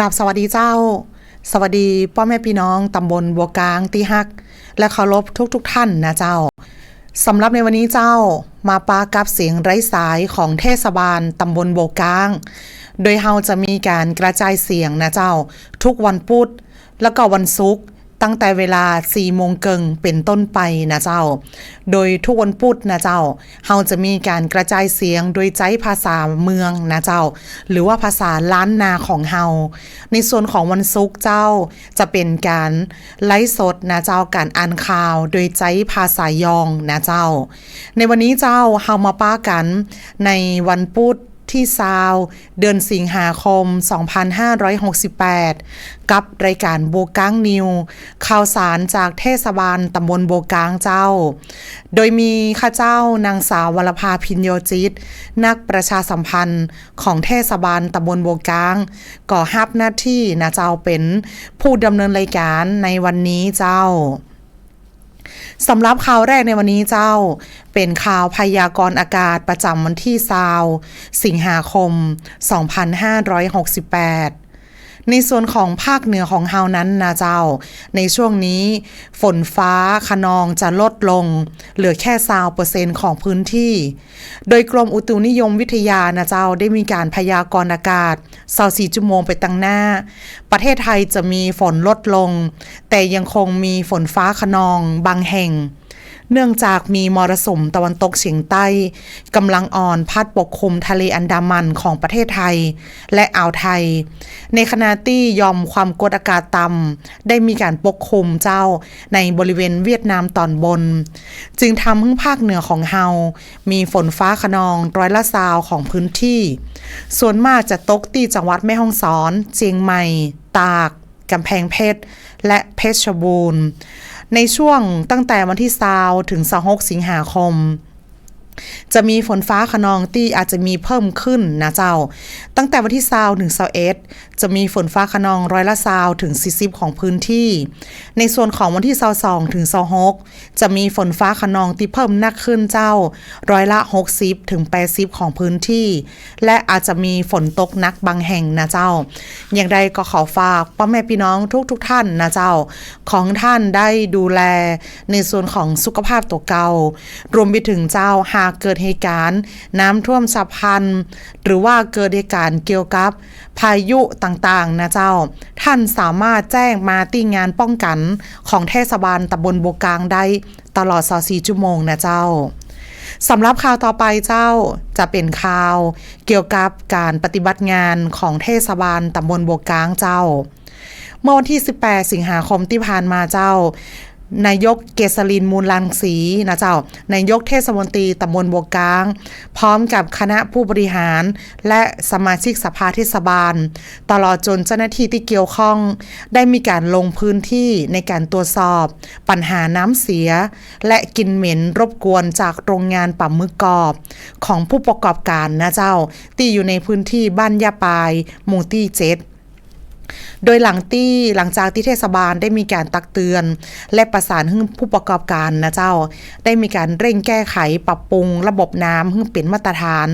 ราบสวัสดีเจ้า สวัสดีพ่อแม่พี่น้องตำบลบัวกลางตีฮัก และเคารพทุกๆทท่านนะเจ้าสำหรับในวันนี้เจ้ามาปากับเสียงไร้สายของเทศบาลตำบลโบวกลาง โดยเฮาจะมีการกระจายเสียงนะเจ้า ทุกวันพุธแล้วก็วันศุกร์ ตั้งแต่เวลา4โมงเกิงเป็นต้นไปนะเจ้า โดยทุกวันพุธนะเจ้าเฮาจะมีการกระจายเสียงโดยใช้ภาษาเมืองนะเจ้า หรือว่าภาษาล้านนาของเฮา ในส่วนของวันศุกร์เจ้าจะเป็นการไลฟ์สดนะเจ้าการอ่านข่าวโดยใช้ภาษายองนะเจ้า ในวันนี้เจ้าเฮามาป้ากันในวันพุธ ที่ซาว เดือนสิงหาคม 2568 กับรายการโบกางนิว ข่าวสารจากเทศบาลตำบลโบกางเจ้า โดยมีข้าเจ้านางสาววรภาพินโยจิต นักประชาสัมพันธ์ของเทศบาลตำบลโบกางก่อฮับหน้าที่นะเจ้าเป็นผู้ดำเนินรายการในวันนี้เจ้า สำหรับข่าวแรกในวันนี้เจ้า เป็นข่าวพยากรณ์อากาศประจำวันที่ซาว สิงหาคม 2568 ในส่วนของภาคเหนือของเฮานั้นนะเจ้า ในช่วงนี้ฝนฟ้าขนองจะลดลง เหลือแค่ซาวเปอร์เซ็นต์ของพื้นที่ โดยกรมอุตุนิยมวิทยานะเจ้าได้มีการพยากรณ์อากาศ24ชั่วโมงไปตั้งหน้า ประเทศไทยจะมีฝนลดลง แต่ยังคงมีฝนฟ้าขนองบางแห่ง เนื่องจากมีมรสุมตะวันตกเฉียงใต้กำลังอ่อนพัดปกคลุมทะเลอันดามันของประเทศไทย และอ่าวไทย ในขณะที่ยอมความกดอากาศต่ำได้มีการปกคลุมเจ้าในบริเวณเวียดนามตอนบน จึงทำให้ภาคเหนือของเฮา มีฝนฟ้าขนองร้อยละซาวของพื้นที่ ส่วนมากจะตกที่จังหวัดแม่ฮ่องสอน เชียงใหม่ ตากกำแพงเพชร และเพชรบูรณ์ ในช่วงตั้งแต่วันที่20ถึง26 สิงหาคม จะมีฝนฟ้าขนองที่อาจจะมีเพิ่มขึ้นนะเจ้า ตั้งแต่วันที่ซาวถึงซาวเอสจะมีฝนฟ้าขนองร้อยละซาวถึง 40 ของพื้นที่ ในส่วนของวันที่ซาวสองถึงซาวหกจะมีฝนฟ้าขนองที่เพิ่มนักขึ้นเจ้า ร้อยละ 60 ถึง 80 ของพื้นที่ และอาจจะมีฝนตกนักบางแห่งนะเจ้า อย่างใดก็ขอฝากพ่อแม่พี่น้องทุกๆทท่านนะเจ้า ของท่านได้ดูแลในส่วนของสุขภาพตัวเก่ารวมไปถึงเจ้าหากเกิดเหตุการณ์ น้ำท่วมฉับพลันหรือว่าเกิดเหตุการณ์เกี่ยวกับ พายุต่างๆนะเจ้า ท่านสามารถแจ้งมาตีงานป้องกันของเทศบาลตำบลบกลางได้ตลอด24ชั่วโมงนะเจ้าสำหรับข่าวต่อไปเจ้าจะเป็นข่าวเกี่ยวกับการปฏิบัติงานของเทศบาลตำบลบกกลางเจ้า เมื่อวันที่ 18 สิงหาคมที่ผ่านมาเจ้า นายกเกษรินมูลลังสีนะเจ้านายกเทศมนตรีตำบลบวกลาง พร้อมกับคณะผู้บริหาร และสมาชิกสภาเทศบาล ตลอดจนเจ้าหน้าที่ที่เกี่ยวข้อง ได้มีการลงพื้นที่ในการตรวจสอบ ปัญหาน้ำเสีย และกินเหม็นรบกวนจากโรงงานปั๊มมือกอบ ของผู้ประกอบการนะเจ้า ที่อยู่ในพื้นที่บ้านยาปายหมู่ที่เจ็ด โดยหลังที่หลังจากที่เทศบาลได้มีการตักเตือน และประสานให้ผู้ประกอบการนะเจ้า ได้มีการเร่งแก้ไขปรับปรุงระบบน้ำให้เป็นมาตรฐาน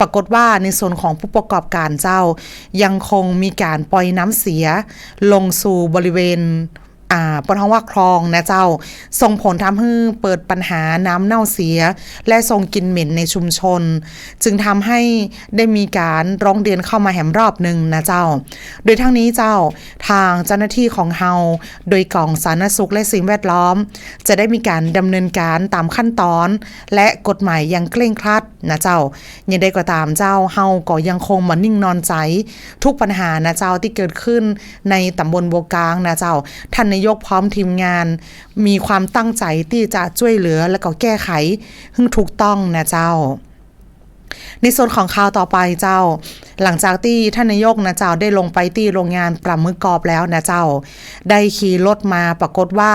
ปรากฏว่าในส่วนของผู้ประกอบการเจ้า ยังคงมีการปล่อยน้ำเสีย ลงสู่บริเวณ อ่าปนท้องว่าคลองนะเจ้า ส่งผลทำให้เปิดปัญหาน้ำเน่าเสีย และส่งกินเหม็นในชุมชน จึงทำให้ได้มีการร้องเรียนเข้ามาแหมรอบหนึ่งนะเจ้า โดยทั้งนี้เจ้าทางเจ้าหน้าที่ของเฮาโดยกองสาธารณสุขและสิ่งแวดล้อม จะได้มีการดำเนินการตามขั้นตอน และกฎหมายอย่างเคร่งครัดนะเจ้ายังได้ก็ตามเจ้าเฮาก็ยังคงมานิ่งนอนใจ ทุกปัญหานะเจ้าที่เกิดขึ้นในตำบลบัวกลางนะเจ้าท่านนายกพร้อมทีมงาน มีความตั้งใจที่จะช่วยเหลือและก็แก้ไขให้ถูกต้องนะเจ้า ในส่วนของข่าวต่อไปเจ้า หลังจากที่ท่านนายกนะเจ้าได้ลงไปที่โรงงานปลามือกอบแล้วนะเจ้า ได้ขี่รถมาปรากฏว่า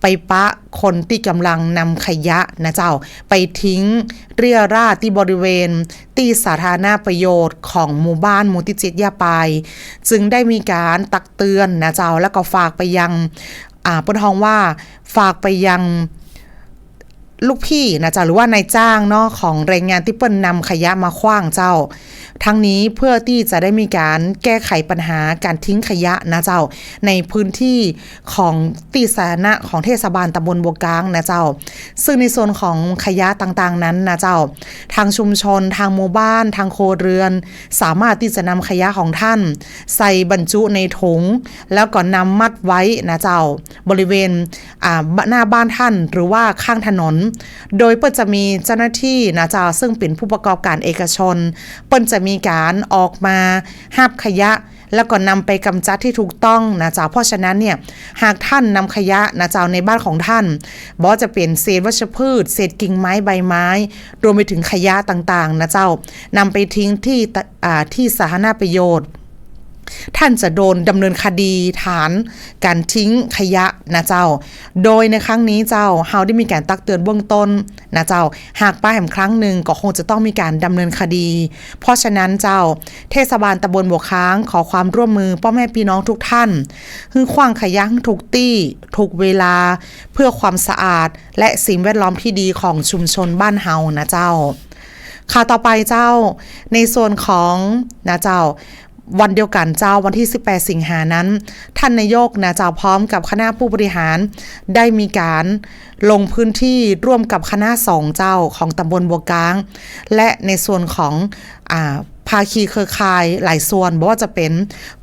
ไปปะคนที่กำลังนำขยะนะเจ้า ไปทิ้งเรียราดที่บริเวณที่สาธารณประโยชน์ของหมู่บ้านมูติจิตยาปจึงได้มีการตักเตือนนะเจ้าแล้วก็ฝากไปยังอ่าปนทองว่าฝากไปยัง ลูกพี่นะจ๊ะหรือว่านายจ้างเนาะของแรงงานที่เปิ้นนำขยะมาคว้างเจ้า ทั้งนี้เพื่อที่จะได้มีการแก้ไขปัญหาการทิ้งขยะนะเจ้า ในพื้นที่ของตีสาธารณะของเทศบาลตำบลบัวกลางนะเจ้า ซึ่งในส่วนของขยะต่างๆนั้นนะเจ้า ทางชุมชน ทางหมู่บ้าน ทางโครเรือน สามารถที่จะนำขยะของท่าน ใส่บรรจุในถุง แล้วก็นำมัดไว้นะเจ้า บริเวณหน้าบ้านท่านหรือว่าข้างถนน โดยเปิ้นจะมีเจ้าหน้าที่นะเจ้าซึ่งเป็นผู้ประกอบการเอกชน เปิ้นจะมีการออกมาหับขยะ แล้วก็นำไปกำจัดที่ถูกต้องนะเจ้าเพราะฉะนั้นเนี่ยหากท่านนำขยะนะเจ้าในบ้านของท่านบอจะเปลี่ยนเศษวัชพืช เศษกิ่งไม้ใบไม้ รวมไปถึงขยะต่างๆนะเจ้านำไปทิ้งที่ที่สาธารณประโยชน์ ท่านจะโดนดำเนินคดีฐานการทิ้งขยะนะเจ้า โดยในครั้งนี้เจ้าเฮาได้มีการตักเตือนเบื้องต้นนะเจ้า หากป้าแหมครั้งหนึ่งก็คงจะต้องมีการดำเนินคดี เพราะฉะนั้นเจ้า เทศบาลตำบลบัวค้างขอความร่วมมือพ่อแม่พี่น้องทุกท่านคือขว้างขยะทุกตี้ทุกเวลา เพื่อความสะอาด และสิ่งแวดล้อมที่ดีของชุมชนบ้านเฮานะเจ้าค่ะต่อไปเจ้าในส่วนของนะเจ้า วันเดียวกันเจ้าวันที่ 18 สิงหานั้น ท่านนายกนะเจ้าพร้อมกับคณะผู้บริหาร ได้มีการลงพื้นที่ร่วมกับคณะสองเจ้าของตำบลบัวกลาง และในส่วนของอ่าภาคีเครือข่ายหลายส่วนบ่ว่าจะเป็น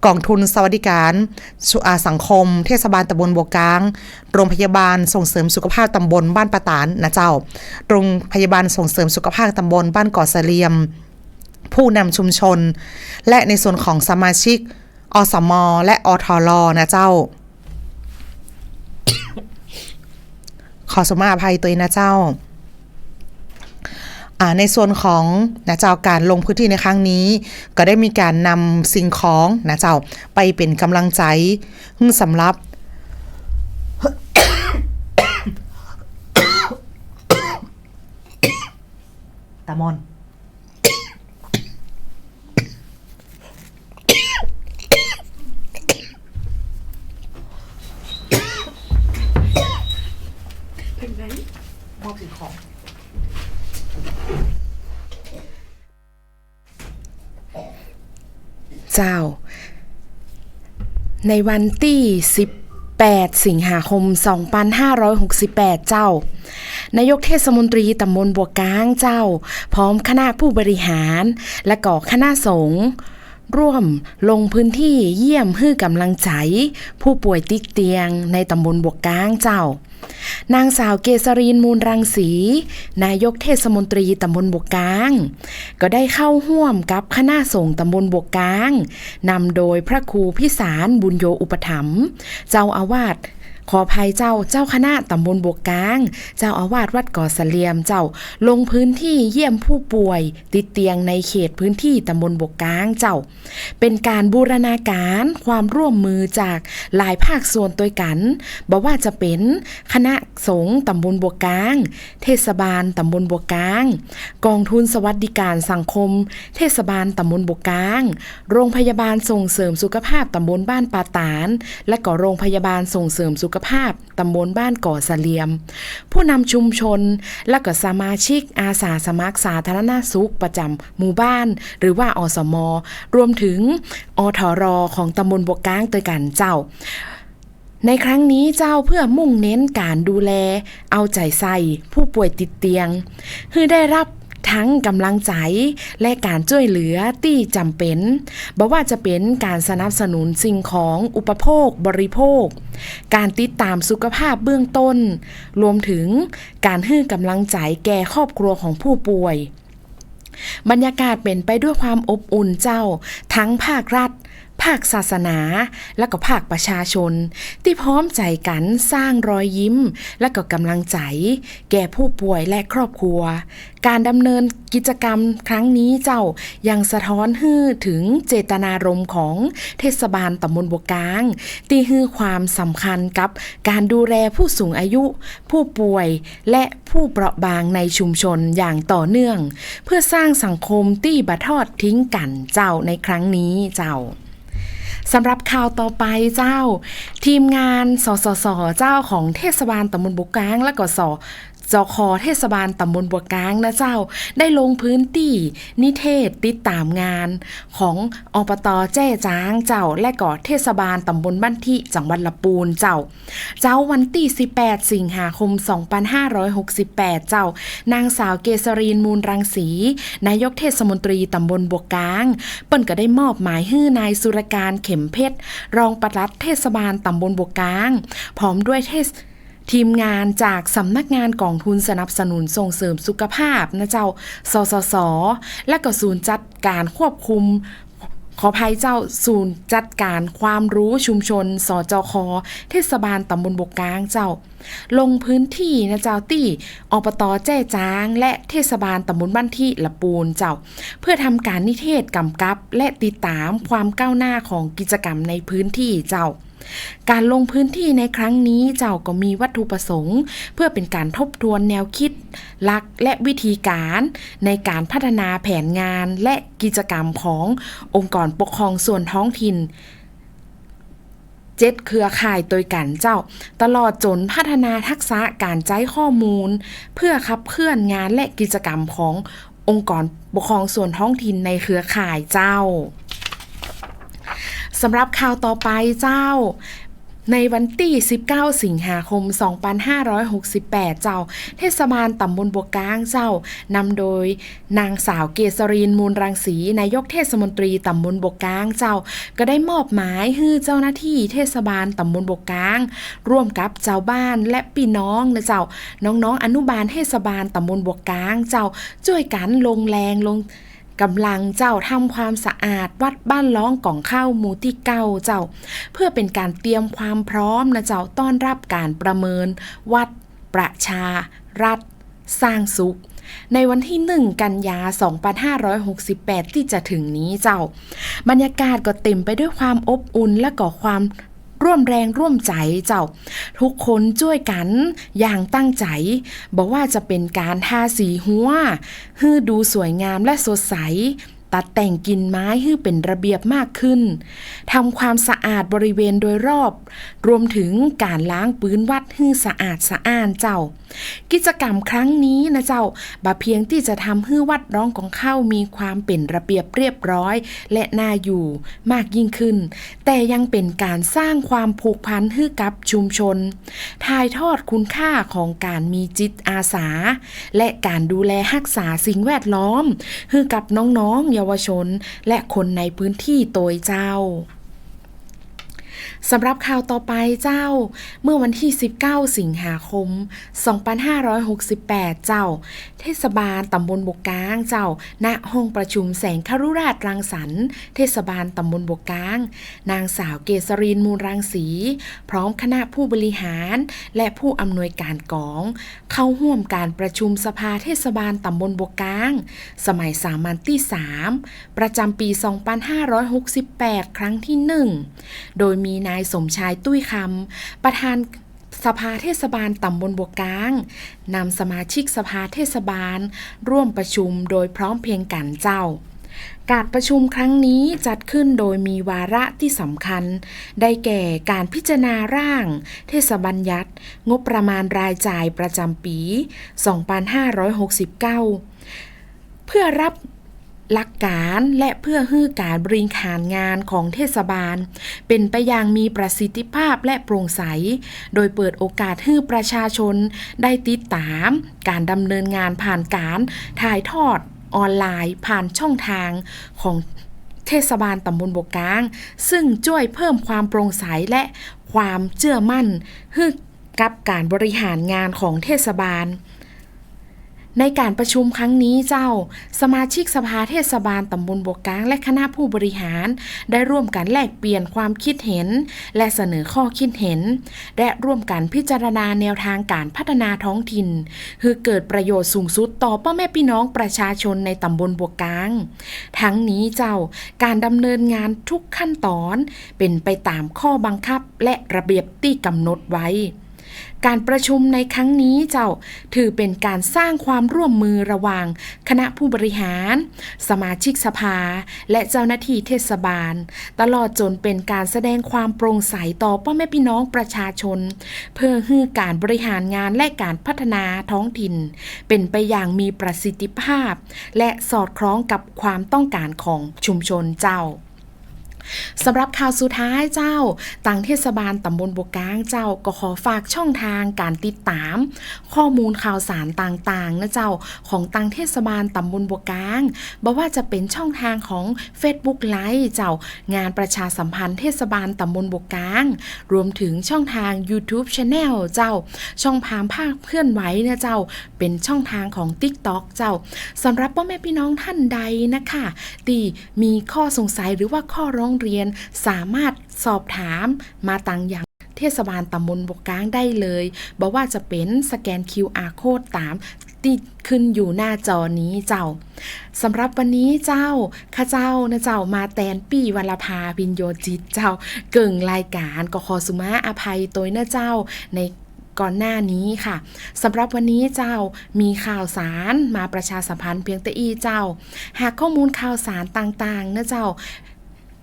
กองทุนสวัสดิการสุอาสังคม เทศบาลตำบลบัวกลาง โรงพยาบาลส่งเสริมสุขภาพตำบลบ้านปะตานนะเจ้า โรงพยาบาลส่งเสริมสุขภาพตำบลบ้านเกาะเสลียม ผู้นำชุมชน และในส่วนของสมาชิก อสม และอทรนะเจ้า ขอสมาอภัยตัวเองนะเจ้าในส่วนของนะเจ้าการลงพื้นที่ในครั้งนี้ ก็ได้มีการนำสิ่งของนะเจ้าไปเป็นกำลังใจซึ่งสำหรับตามอน มอบสิ่งของ เจ้า ในวันที่ 18 สิงหาคม 2568 เจ้า นายกเทศมนตรีตำบลบัวก้างเจ้า พร้อมคณะผู้บริหาร และก่อคณะสงฆ์ร่วมลงพื้นที่เยี่ยมให้กำลังใจ ผู้ป่วยติดเตียงในตำบลบวกก้างเจ้า นางสาวเกษรีนมูลรังสี นายกเทศมนตรีตำบลบวกกลาง ก็ได้เข้าห่วมกับคณะสงฆ์ตำบลบวกกลางนำโดยพระครูพิสารบุญโยอุปถัมภ์เจ้าอาวาส ขอภัยเจ้าเจ้าคณะตำบลบวกกลาง เจ้าอาวาสวัดก่อเสลียมเจ้าลงพื้นที่เยี่ยมผู้ป่วย ติดเตียงในเขตพื้นที่ตำบลบวกกลางเจ้า เป็นการบูรณาการความร่วมมือจากหลายภาคส่วนตัวกันบอกว่าจะเป็นคณะสงฆ์ตำบลบวกกลาง เทศบาลตำบลบวกกลาง กองทุนสวัสดิการสังคม เทศบาลตำบลบวกกลาง โรงพยาบาลส่งเสริมสุขภาพตำบลบ้านปาตาน และก็โรงพยาบาลส่งเสริมสุขภาพตำบลบ้านก่อเสลียม ผู้นำชุมชน และก็สมาชิกอาสาสมัครสาธารณสุขประจำหมู่บ้าน หรือว่าอสม รวมถึงอทรของตำบลบกกลางตัวกันเจ้าในครั้งนี้เจ้าเพื่อมุ่งเน้นการดูแล เอาใจใส่ผู้ป่วยติดเตียงคือได้รับ ทั้งกำลังใจและการช่วยเหลือที่จำเป็นบอกว่าจะเป็นการสนับสนุนสิ่งของอุปโภคบริโภค การติดตามสุขภาพเบื้องต้น รวมถึงการให้กำลังใจแก่ครอบครัวของผู้ป่วย บรรยากาศเป็นไปด้วยความอบอุ่นเจ้า ทั้งภาครัฐ ภาคศาสนา และก็ภาคประชาชน ที่พร้อมใจกันสร้างรอยยิ้ม และก็กำลังใจ แก่ผู้ป่วยและครอบครัว การดำเนินกิจกรรมครั้งนี้เจ้ายังสะท้อนให้ถึงเจตนารมณ์ของเทศบาลตำบลบวกลางที่ให้ความสำคัญกับการดูแลผู้สูงอายุ ผู้ป่วยและผู้เปราะบางในชุมชนอย่างต่อเนื่อง เพื่อสร้างสังคมที่บัทอดทิ้งกันเจ้าในครั้งนี้เจ้า สำหรับข่าวต่อไปเจ้า ทีมงานสสสเจ้าของเทศบาลตำบลบุกกางและก็ส จคอเทศบาลตำบลบัวกลางนะเจ้า ได้ลงพื้นที่นิเทศติดตามงาน ของอบตแจ้จ้างเจ้า และก็เทศบาลตำบลบ้านที่จังหวัดละปูนเจ้า เจ้าวันที่ 18 สิงหาคม 2568 เจ้า นางสาวเกษรีนมูลรังสี นายกเทศมนตรีตำบลบัวกลาง เปิ้นก็ได้มอบหมายให้นายสุรการเข็มเพชรรองปลัดเทศบาลตำบลบัวกลาง พร้อมด้วยเทศ ทีมงานจากสำนักงานกองทุนสนับสนุนส่งเสริมสุขภาพนะเจ้า สสส และก็ศูนย์จัดการควบคุมขอภัยเจ้าศูนย์จัดการความรู้ชุมชน สจค เทศบาลตำบลบกกลางเจ้า ลงพื้นที่นะเจ้าตี้อบตแจ้จาง และเทศบาลตำบลบ้านที่ละปูนเจ้า เพื่อทำการนิเทศกำกับ และติดตามความก้าวหน้าของกิจกรรมในพื้นที่เจ้า การลงพื้นที่ในครั้งนี้เจ้าก็มีวัตถุประสงค์ เพื่อเป็นการทบทวนแนวคิด หลักและวิธีการในการพัฒนาแผนงานและกิจกรรมขององค์กรปกครองส่วนท้องถิ่นเจ็ดเครือข่ายโดยกันเจ้า ตลอดจนพัฒนาทักษะการใช้ข้อมูล เพื่อขับเคลื่อนงานและกิจกรรมขององค์กรปกครองส่วนท้องถิ่นในเครือข่ายเจ้า สำหรับข่าวต่อไปเจ้า ในวันที่19 สิงหาคม 2568 เจ้า เทศบาลตำบลบัวกลางเจ้านำโดยนางสาวเกษรินมูลรังสีนายกเทศมนตรีตำบลบัวกลางเจ้า ก็ได้มอบหมายให้เจ้าหน้าที่เทศบาลตำบลบัวกลาง ร่วมกับเจ้าบ้านและพี่น้องนะเจ้า น้องๆอนุบาลเทศบาลตำบลบัวกลางเจ้าช่วยกันลงแรงลง กำลังเจ้าทำความสะอาดวัดบ้านล้องก่องข้าวหมู่ที่เก้าเจ้า เพื่อเป็นการเตรียมความพร้อมนะเจ้าต้อนรับการประเมิน วัด ประชา รัฐ สร้างสุข ในวันที่ 1 กันยา 2568 ที่จะถึงนี้เจ้า บรรยากาศก็เต็มไปด้วยความอบอุ่นและก็ความ ร่วมแรงร่วมใจเจ้า ทุกคนช่วยกันอย่างตั้งใจบอกว่าจะเป็นการทาสีหัวให้ดูสวยงามและสดใส ตัดแต่งกินไม้ให้เป็นระเบียบมากขึ้นทำความสะอาดบริเวณโดยรอบ รวมถึงการล้างปืนวัดให้สะอาดสะอ้านเจ้า กิจกรรมครั้งนี้นะเจ้าบาเพียงที่จะทำให้วัดร้องของเข้ามีความเป็นระเบียบเรียบร้อย และน่าอยู่มากยิ่งขึ้น แต่ยังเป็นการสร้างความผูกพันให้กับชุมชน ถ่ายทอดคุณค่าของการมีจิตอาสา และการดูแลรักษาสิ่งแวดล้อมให้กับน้องๆเยาวชน และคนในพื้นที่โดยเจ้า สำหรับข่าวต่อไปเจ้า เมื่อวันที่ 19 สิงหาคม 2568 เจ้า เทศบาลตำบลบกกลางเจ้า ณ ห้องประชุมแสงครุราชรังสรรค์เทศบาลตำบลบกกลาง นางสาวเกษรินมูลรังสี พร้อมคณะผู้บริหาร และผู้อำนวยการกอง เข้าร่วมการประชุมสภาเทศบาลตำบลบกกลาง สมัยสามัญที่ 3 ประจำปี 2568 ครั้งที่ 1 โดยมีนายสมชายตุ้ยคำประธานสภาเทศบาลตำบลบวกกลาง นำสมาชิกสภาเทศบาล ร่วมประชุมโดยพร้อมเพียงกันเจ้า การประชุมครั้งนี้จัดขึ้นโดยมีวาระที่สำคัญ ได้แก่การพิจารณาร่าง เทศบัญญัติ งบประมาณรายจ่ายประจำปี 2569 เพื่อรับ หลักการและเพื่อให้การบริหารงานของเทศบาล เป็นไปอย่างมีประสิทธิภาพและโปร่งใส โดยเปิดโอกาสให้ประชาชนได้ติดตาม การดำเนินงานผ่านการถ่ายทอดออนไลน์ผ่านช่องทางของเทศบาลตำบลบกกลาง ซึ่งช่วยเพิ่มความโปร่งใสและความเชื่อมั่นให้กับการบริหารงานของเทศบาล ในการประชุมครั้งนี้เจ้า สมาชิกสภาเทศบาลตำบลบวกกลางและคณะผู้บริหาร ได้ร่วมกันแลกเปลี่ยนความคิดเห็น และเสนอข้อคิดเห็น และร่วมกันพิจารณาแนวทางการพัฒนาท้องถิ่นคือเกิดประโยชน์สูงสุดต่อพ่อแม่พี่น้องประชาชนในตำบลบวกกลาง ทั้งนี้เจ้าการดำเนินงานทุกขั้นตอน เป็นไปตามข้อบังคับและระเบียบที่กำหนดไว้ การประชุมในครั้งนี้เจ้าถือเป็นการสร้างความร่วมมือระหว่าง คณะผู้บริหาร สมาชิกสภา และเจ้าหน้าที่เทศบาล ตลอดจนเป็นการแสดงความโปร่งใสต่อพ่อแม่พี่น้องประชาชน เพื่อให้การบริหารงานและการพัฒนาท้องถิ่น เป็นไปอย่างมีประสิทธิภาพ และสอดคล้องกับความต้องการของชุมชนเจ้า สำหรับข่าวสุดท้ายเจ้า ต่างเทศบาลตำบลบวกลางเจ้าก็ขอฝากช่องทางการติดตาม ข้อมูลข่าวสารต่างๆนะเจ้าของต่างเทศบาลตำบลบวกลางบอกว่าจะเป็นช่องทางของ Facebook ไลฟ์เจ้างานประชาสัมพันธ์เทศบาลตำบลบวกลาง รวมถึงช่องทาง YouTube Channel เจ้า ช่องพามภาคเคลื่อนไหวนะเจ้า เป็นช่องทางของ TikTok เจ้าสำหรับพ่อแม่พี่น้องท่านใดนะคะที่มีข้อสงสัยหรือว่าข้อร้องเรียน สามารถสอบถามมาตังอย่างเทศบาลตำบลบกกลางได้เลยบอกว่าจะเป็นสแกน QR code ตามที่ขึ้นอยู่หน้าจอนี้เจ้าสำหรับวันนี้เจ้าข้าเจ้านะเจ้ามาแตนปี้วัลภาพินโยจิตเจ้าเก่งรายการก็ขอสุมาอภัยตัวนะเจ้าในก่อนหน้านี้ค่ะสำหรับวันนี้เจ้ามีข่าวสารมาประชาสัมพันธ์เพียงแต่อีเจ้า หากข้อมูลข่าวสารต่างๆนะเจ้า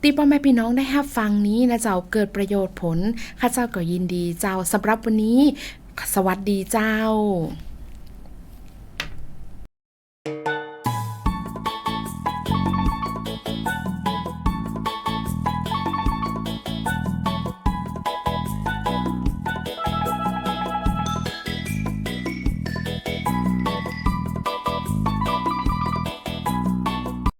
ตีพ่อแม่พี่น้องได้รับฟังนี้นะเจ้าเกิดประโยชน์ผล ข้าเจ้าก็ยินดีเจ้าสำหรับวันนี้ สวัสดีเจ้า